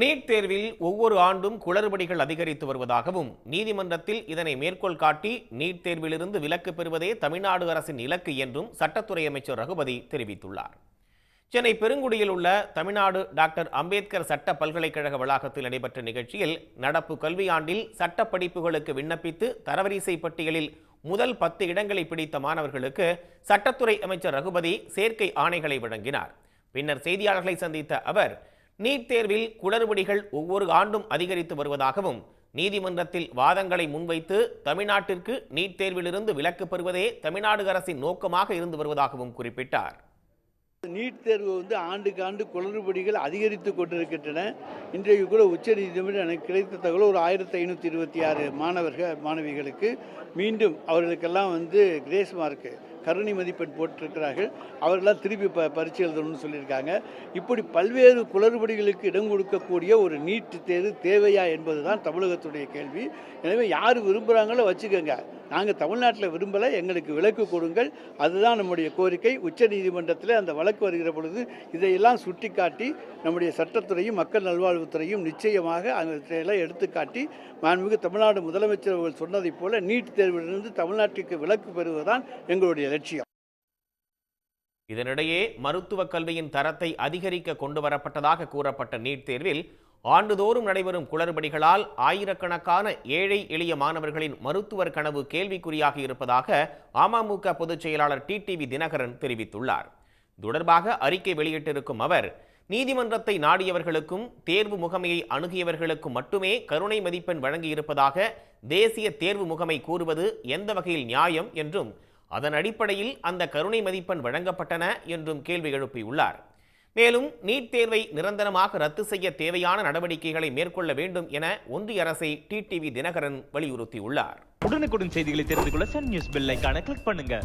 NEET தேர்வில் ஒவ்வொரு ஆண்டும் குளறுபடிகள் அதிகரித்து வருவதாகவும் நீதிமன்றத்தில் இதனை மேற்கோள் காட்டி நீட் தேர்விலிருந்து விலக்கு பெறுவதே தமிழ்நாடு அரசின் இலக்கு என்றும் சட்டத்துறை அமைச்சர் ரகுபதி தெரிவித்துள்ளார். சென்னை பெருங்குடியில் உள்ள தமிழ்நாடு டாக்டர் அம்பேத்கர் சட்ட பல்கலைக்கழக வளாகத்தில் நடைபெற்ற நிகழ்ச்சியில் நடப்பு கல்வியாண்டில் சட்ட படிப்புகளுக்கு விண்ணப்பித்து தரவரிசை பட்டியலில் முதல் பத்து இடங்களை பிடித்த மாணவர்களுக்கு சட்டத்துறை அமைச்சர் ரகுபதி சேர்க்கை ஆணைகளை வழங்கினார். பின்னர் செய்தியாளர்களை சந்தித்த அவர் நீட் தேர்வில் குளறுபடிகள் ஒவ்வொரு ஆண்டும் அதிகரித்து வருவதாகவும் நீதிமன்றத்தில் வாதங்களை முன்வைத்து தமிழ்நாட்டிற்கு நீட் தேர்விலிருந்து விலக்கு பெறுவதே தமிழ்நாடு அரசின் நோக்கமாக இருந்து வருவதாகவும் குறிப்பிட்டார். நீட் தேர்வு வந்து ஆண்டுக்கு ஆண்டு குளறுபடிகள் அதிகரித்து கொண்டிருக்கின்றன. இன்றைக்கு கூட உச்சநீதிமன்றம் எனக்கு கிடைத்த தகவல் ஒரு ஆயிரத்தி ஐநூற்றி இருபத்தி ஆறு மாணவர்கள் மாணவிகளுக்கு மீண்டும் அவர்களுக்கெல்லாம் வந்து கிரேஸ் மார்க்கு. கருணை மதிப்பெண் போட்டிருக்கிறார்கள். அவர்களாம் திருப்பி ப பரிச்சு எழுதணும்னு சொல்லியிருக்காங்க. இப்படி பல்வேறு குளறுபடிகளுக்கு இடம் கொடுக்கக்கூடிய ஒரு நீட் தேர்வு தேவையா என்பது தான் தமிழகத்துடைய கேள்வி. எனவே யார் விரும்புகிறாங்களோ வச்சுக்கோங்க. நாங்கள் தமிழ்நாட்டில் விரும்பலை எங்களுக்கு விலக்கு கொடுங்கள். அதுதான் நம்முடைய கோரிக்கை. உச்சநீதிமன்றத்தில் அந்த வழக்கு வருகிற பொழுது இதையெல்லாம் சுட்டிக்காட்டி நம்முடைய சட்டத்துறையும் மக்கள் நல்வாழ்வுத்துறையும் நிச்சயமாக அதையெல்லாம் எடுத்துக்காட்டி மாண்புமிகு தமிழ்நாடு முதலமைச்சர் அவர்கள் சொன்னதைப் போல நீட் தேர்விலிருந்து தமிழ்நாட்டிற்கு விலக்கு பெறுவதுதான் எங்களுடைய லட்சியம். இதனிடையே மருத்துவ கல்வியின் தரத்தை அதிகரிக்க கொண்டு வரப்பட்டதாக கூறப்பட்ட நீட் தேர்வில் ஆண்டுதோறும் நடைபெறும் குளறுபடிகளால் ஆயிரக்கணக்கான ஏழை எளிய மாணவர்களின் மருத்துவர் கனவு கேள்விக்குறியாகி இருப்பதாக அமமுக பொதுச் செயலாளர் டிடிவி தினகரன் தெரிவித்துள்ளார். தொடர்பாக அறிக்கை வெளியிட்டிருக்கும் அவர் நீதிமன்றத்தை நாடியவர்களுக்கும் தேர்வு முகமையை அணுகியவர்களுக்கும் மட்டுமே கருணை மதிப்பெண் வழங்கியிருப்பதாக தேசிய தேர்வு முகமை கூறுவது எந்த வகையில் நியாயம் என்றும் அதன் அடிப்படையில் அந்த கருணை மதிப்பெண் வழங்கப்பட்டன என்றும் கேள்வி எழுப்பியுள்ளார். மேலும் நீட் தேர்வை நிரந்தரமாக ரத்து செய்ய தேவையான நடவடிக்கைகளை மேற்கொள்ள வேண்டும் என ஒன்றிய அரசை டிடிவி தினகரன் வலியுறுத்தியுள்ளார். உடனுக்குடன் செய்திகளை தெரிந்து கொள்ள சன் நியூஸ் பெல் கிளிக் பண்ணுங்க.